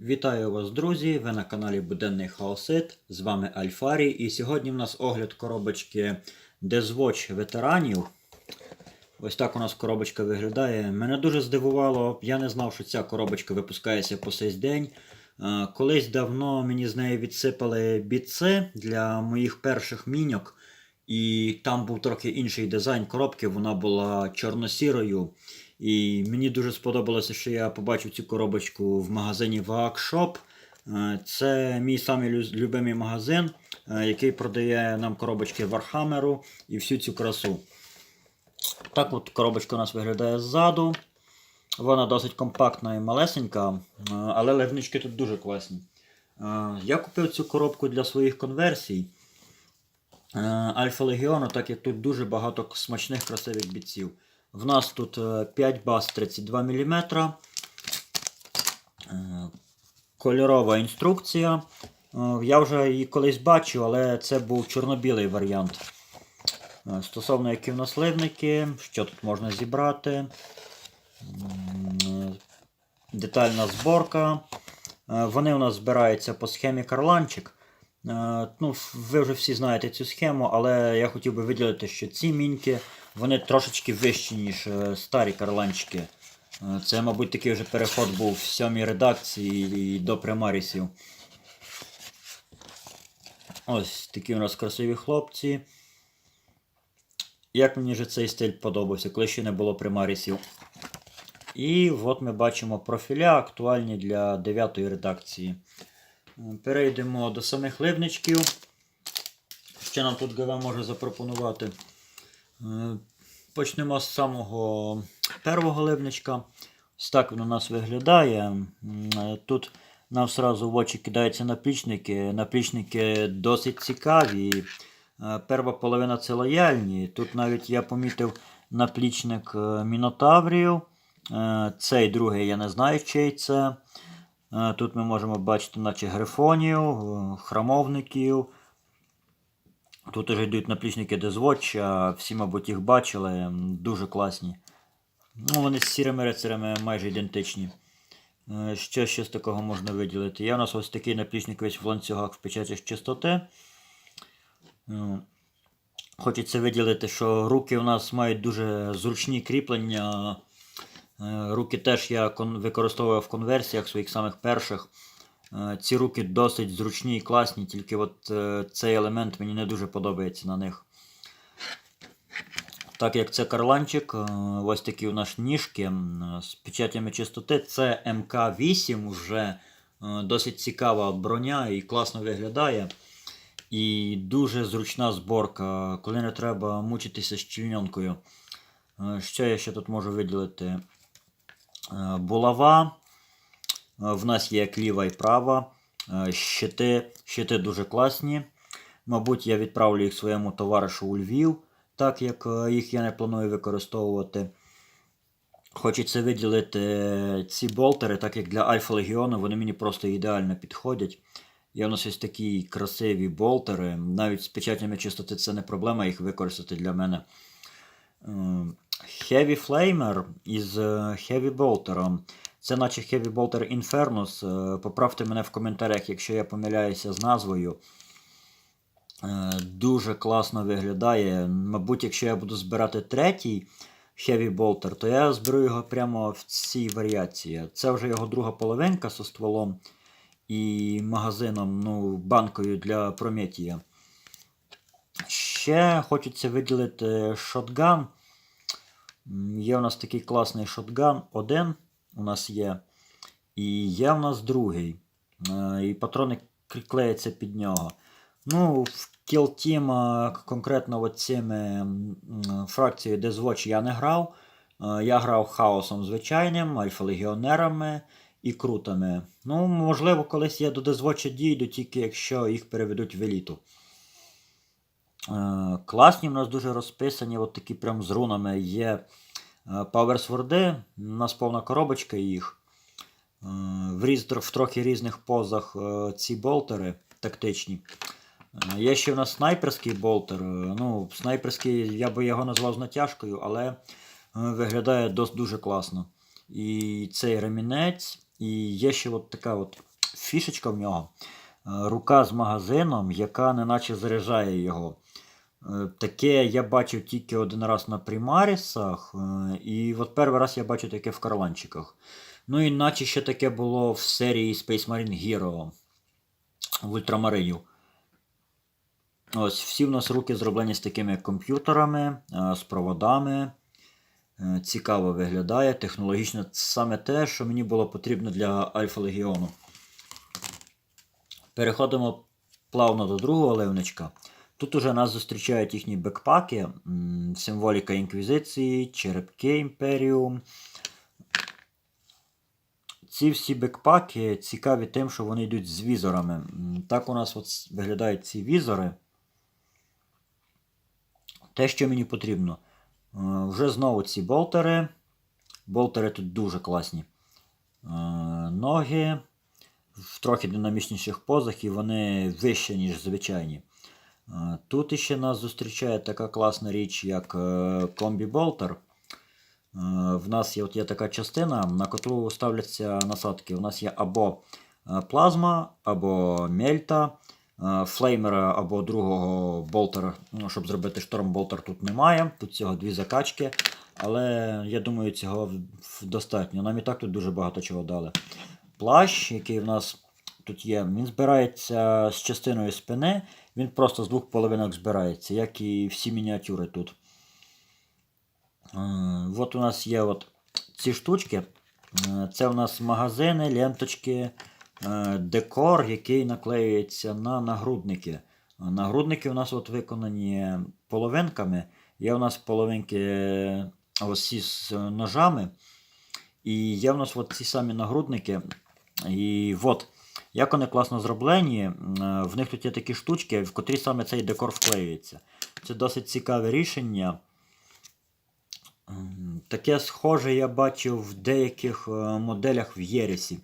Вітаю вас, друзі! Ви на каналі Буденний Хаосит. З вами Альфарій. І сьогодні в нас огляд коробочки Deathwatch ветеранів. Ось так у нас коробочка виглядає. Мене дуже здивувало, я не знав, що ця коробочка випускається по сей день. Е, Колись давно мені з неї відсипали біце для моїх перших міньок. І там був трохи інший дизайн коробки, вона була чорно-сірою. І мені дуже сподобалося, що я побачив цю коробочку в магазині Vaak Е, Це мій самий любимий магазин, е, який продає нам коробочки Вархамеру і всю цю красу. Так от коробочка у нас виглядає ззаду. Вона досить компактна і малесенька, е, але ливнички тут дуже класні. Я купив цю коробку для своїх конверсій. Альфа Легіону, так як тут дуже багато смачних красивих бійців. В нас тут е, 5 баз 32 мм. Е, Кольорова інструкція. Е, Я вже її колись бачив, але це був чорно-білий варіант. Е, Стосовно які в що тут можна зібрати. Е, Детальна зборка. Е, Вони у нас збираються по схемі Карланчик. Е, Ну, ви вже всі знаєте цю схему, але я хотів би виділити, що ці міньки вони трошечки вищі, ніж е, старі карланчики. Е, Це, мабуть, такий вже переход був в сьомій редакції і до примарісів. Ось такі у нас красиві хлопці. Як мені вже цей стиль подобався, коли ще не було примарісів. І от ми бачимо профіля актуальні для 9 редакції. Е, Перейдемо до самих ливничків. Що нам тут ГВ може запропонувати? Е, Почнемо з самого першого ливничка. Ось так він у нас виглядає. Е, Тут нам сразу в очі кидаються наплічники. Наплічники досить цікаві. Е, Перша половина це лояльні. Тут навіть я помітив наплічник мінотаврів. Цей другий я не знаю, чий це. Тут ми можемо бачити, наче грифонів, храмовників. Тут уже йдуть наплічники Deathwatch, всі, мабуть, їх бачили. Дуже класні. Ну, вони з сірими рицарями майже ідентичні. Е, Що ще з такого можна виділити? Є у нас ось такий наплічник весь в ланцюгах в печатях чистоти. Е, Хочеться виділити, що руки у нас мають дуже зручні кріплення. Е, Руки теж я використовував в конверсіях своїх самих перших. Е, Ці руки досить зручні і класні, тільки от е, цей елемент мені не дуже подобається на них. Так як це карланчик, е, ось такі у нас ніжки з печатями чистоти. Це МК8 вже досить цікава броня і класно виглядає. І дуже зручна зборка, коли не треба мучитися з чільненкою. Е, Що я ще тут можу виділити? Булава. Е, В нас є як ліва і права. Е, Щити, щити дуже класні. Мабуть, я відправлю їх своєму товаришу у Львів, так як е, їх я не планую використовувати. Хочеться виділити ці болтери, так як для Альфа Легіону вони мені просто ідеально підходять. Є у нас ось такі красиві болтери. Навіть з печатями чистоти це не проблема їх використати для мене. Е, Heavy Flamer із Heavy Bolter. Це наче Heavy Bolter Infernus. Е, Поправте мене в коментарях, якщо я помиляюся з назвою. Е, Дуже класно виглядає. Мабуть, якщо я буду збирати третій Heavy Bolter, то я зберу його прямо в цій варіації. Це вже його друга половинка зі стволом і магазином, ну, банкою для Прометія. Ще хочеться виділити шотган. Є у нас такий класний шотган. Один у нас є. І є у нас другий. Е, І патрони кле- клеяться під нього. Ну, в е, конкретно цими фракцією Deathwatch я не грав. Е, Я грав хаосом звичайним, альфа-легіонерами і крутами. Ну, можливо, колись я до Deathwatch дійду, тільки якщо їх переведуть в еліту. Е, Класні в нас дуже розписані, от такі прям з рунами є е, паверсворди. У нас повна коробочка їх. Е, В, різ, в трохи різних позах е, ці болтери тактичні. Є ще в нас снайперський болтер. Ну, снайперський, я би його назвав з натяжкою, але виглядає дос, дуже класно. І цей ремінець, І є ще от така от фішечка в нього. Рука з магазином, яка неначе заряджає його. Е, Таке я бачив тільки один раз на примарісах, е, і от перший раз я бачу таке в карланчиках. Ну і наче ще таке було в серії Space Marine Hero в ультрамаринів. Ось, всі в нас руки зроблені з такими комп'ютерами, е, з проводами. Цікаво виглядає, технологічно саме те, що мені було потрібно для Альфа Легіону. Переходимо плавно до другого ливничка. Тут уже нас зустрічають їхні бекпаки, символіка інквізиції, черепки Імперіум. Ці всі бекпаки цікаві тим, що вони йдуть з візорами. Так у нас от виглядають ці візори. Те, що мені потрібно. Е, Вже знову ці болтери. Болтери тут дуже класні. Е, Ноги в трохи динамічніших позах і вони вищі, ніж звичайні. Тут іще нас зустрічає така класна річ, як е, комбі-болтер. В нас є, от є така частина, на котру ставляться насадки. У нас є або е, плазма, або мельта, е, флеймера або другого болтера. Ну, щоб зробити штормболтер тут немає. Тут цього дві закачки. Але я думаю, цього достатньо. Нам і так тут дуже багато чого дали. Плащ, який в нас тут є, він збирається з частиною спини. Він просто з двох половинок збирається, як і всі мініатюри тут. Е, От у нас є от ці штучки. Е, Це у нас магазини, ленточки, е, декор, який наклеюється на нагрудники. Нагрудники у нас от виконані половинками. Є у нас половинки ось ці з ножами. І є у нас от ці самі нагрудники. І от, як вони класно зроблені, е, в них тут є такі штучки, в котрі саме цей декор вклеюється. Це досить цікаве рішення. Таке схоже я бачив в деяких е, моделях в Єресі.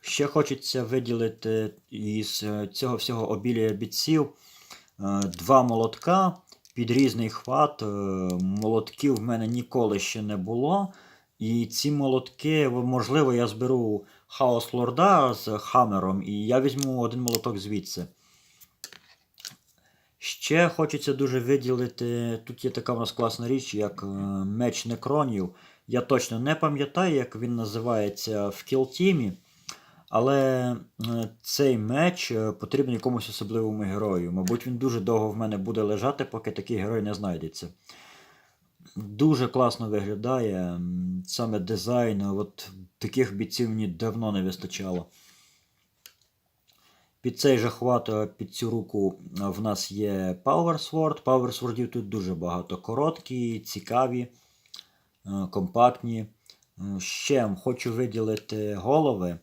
Ще хочеться виділити із е, цього всього обілія бітців е, два молотка під різний хват. Молотків в мене ніколи ще не було. І ці молотки, можливо, я зберу хаос лорда з хамером, і я візьму один молоток звідси. Ще хочеться дуже виділити. Тут є така в нас класна річ, як е, меч некронів. Я точно не пам'ятаю, як він називається в кілтімі. Але е, цей меч е, потрібен якомусь особливому герою. Мабуть, він дуже довго в мене буде лежати, поки такий герой не знайдеться. Дуже класно виглядає. Саме дизайн. От таких бійців мені давно не вистачало. Під цей же хват, е, під цю руку е, в нас є Power Sword. Power Swordів тут дуже багато. Короткі, цікаві, е, компактні. Ще хочу виділити голови.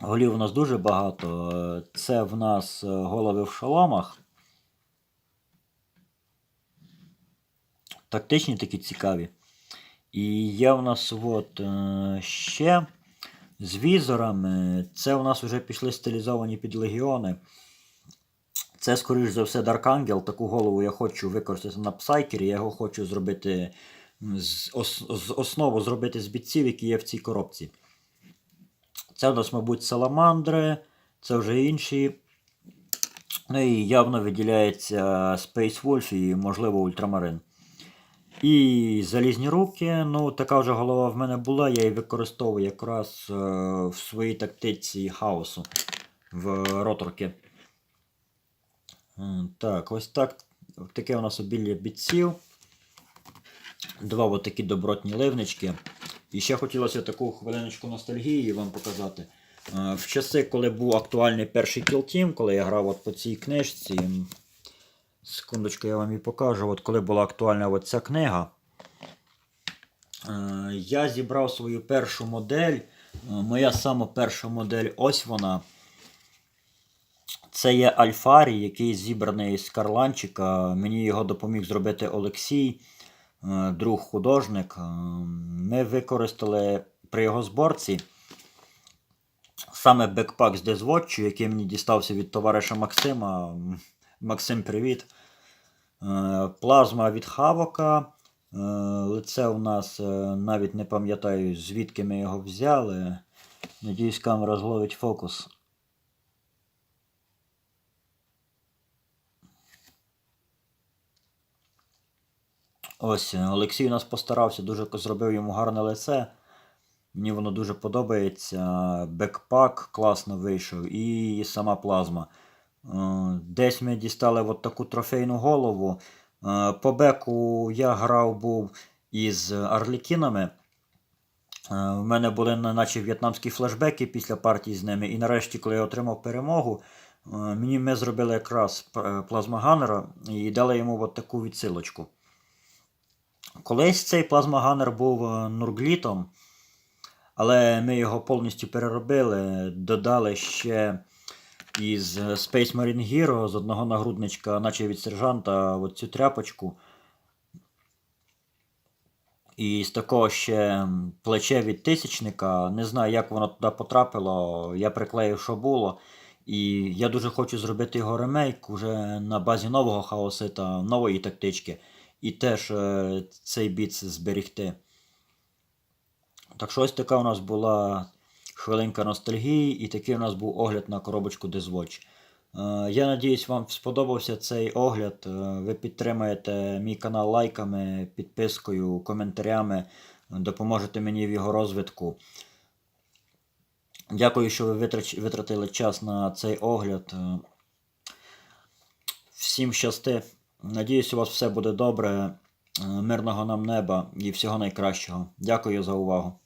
Голів у нас дуже багато. Це в нас голови в шоломах. Тактичні такі цікаві. І є в нас от, е, ще з візорами. Це у нас вже пішли стилізовані під легіони. Це, скоріш за все, Dark Angel. Таку голову я хочу використати на псайкері. Я його хочу зробити з основу зробити з бітців, які є в цій коробці. Це у нас, мабуть, саламандри, це вже інші. Ну і явно виділяється Space Wolf і, можливо, Ультрамарин. І залізні руки. Ну, така вже голова в мене була, я її використовую якраз е, в своїй тактиці хаосу в роторки. Так, ось так. Таке у нас обілля бітців. Два такі добротні ливнички. І ще хотілося таку хвилиночку ностальгії вам показати. Е, В часи, коли був актуальний перший Team, коли я грав от по цій книжці. Секундочку, я вам її покажу. От коли була актуальна ця книга. е, Я зібрав свою першу модель. Е, Моя сама перша модель, ось вона. Це є Альфарій, який зібраний з Карланчика. Мені його допоміг зробити Олексій, е, друг художник. Ми використали при його зборці саме бекпак з Дезвотчу, який мені дістався від товариша Максима. Максим, привіт. Е, Плазма від Хавока, лице у нас е, навіть не пам'ятаю, звідки ми його взяли. Надіюсь, камера зловить фокус. Ось, е, Олексій у нас постарався, дуже зробив йому гарне лице. Мені воно дуже подобається. Бекпак класно вийшов і сама плазма. Е, Десь ми дістали от таку трофейну голову. Е, По беку я грав був із Арлікінами. Е, В мене були на- наче в'єтнамські флешбеки після партії з ними. І нарешті, коли я отримав перемогу, е, мені ми зробили якраз плазмаганера і дали йому от таку відсилочку. Колись цей плазмаганер був е, нурглітом, але ми його повністю переробили, додали ще із е, Space Marine Hero з одного нагрудничка, наче від сержанта, цю тряпочку. І з такого ще плече від тисячника. Не знаю, як воно туди потрапило. Я приклеїв, що було. І я дуже хочу зробити його ремейк уже на базі нового хаосита, нової тактички. І теж е, цей біц зберігти. Так що ось така у нас була хвилинка ностальгії, і такий у нас був огляд на коробочку Deswatch. Е, Я надіюсь, вам сподобався цей огляд. Е, Ви підтримаєте мій канал лайками, підпискою, коментарями, допоможете мені в його розвитку. Дякую, що ви витратили час на цей огляд. Е, Всім щасти. Надіюсь, у вас все буде добре. Мирного нам неба і всього найкращого. Дякую за увагу.